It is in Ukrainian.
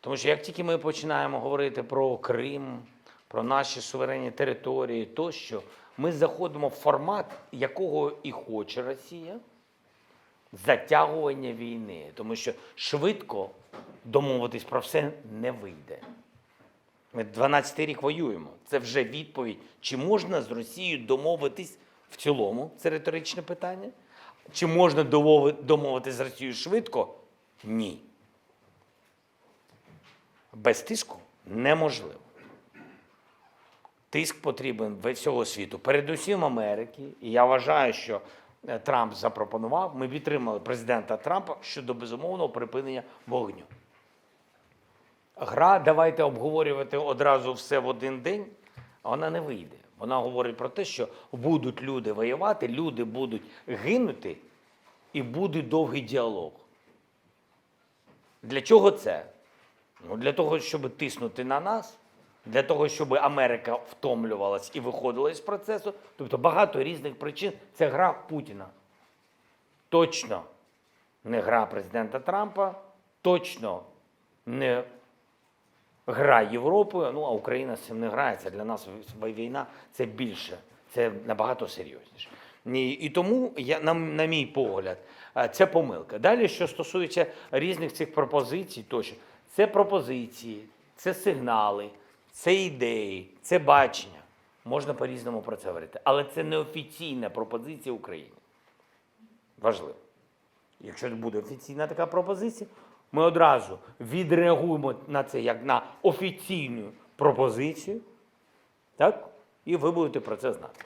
Тому що як тільки ми починаємо говорити про Крим, про наші суверенні території тощо, ми заходимо в формат, якого і хоче Росія затягування війни. Тому що швидко домовитись про все не вийде. Ми 12 рік воюємо. Це вже відповідь, чи можна з Росією домовитись в цілому, це риторичне питання. Чи можна домови- домовитись з Росією швидко? Ні. Без тиску неможливо. Тиск потрібен всього світу, передусім Америки. І я вважаю, що е, Трамп запропонував, ми підтримали президента Трампа щодо безумовного припинення вогню. Гра, давайте обговорювати одразу все в один день, вона не вийде. Вона говорить про те, що будуть люди воювати, люди будуть гинути, і буде довгий діалог. Для чого це? Ну, для того, щоб тиснути на нас, для того, щоб Америка втомлювалась і виходила з процесу. Тобто багато різних причин. Це гра Путіна. Точно не гра президента Трампа, точно не гра Європи. Ну, а Україна з цим не грається. Для нас війна це більше, це набагато серйозніше. І, тому, я, на, на мій погляд, це помилка. Далі, що стосується різних цих пропозицій, тощо, це пропозиції, це сигнали, це ідеї, це бачення. Можна по-різному про це говорити. Але це не офіційна пропозиція України. Важливо. Якщо буде офіційна така пропозиція, ми одразу відреагуємо на це як на офіційну пропозицію, так? І ви будете про це знати.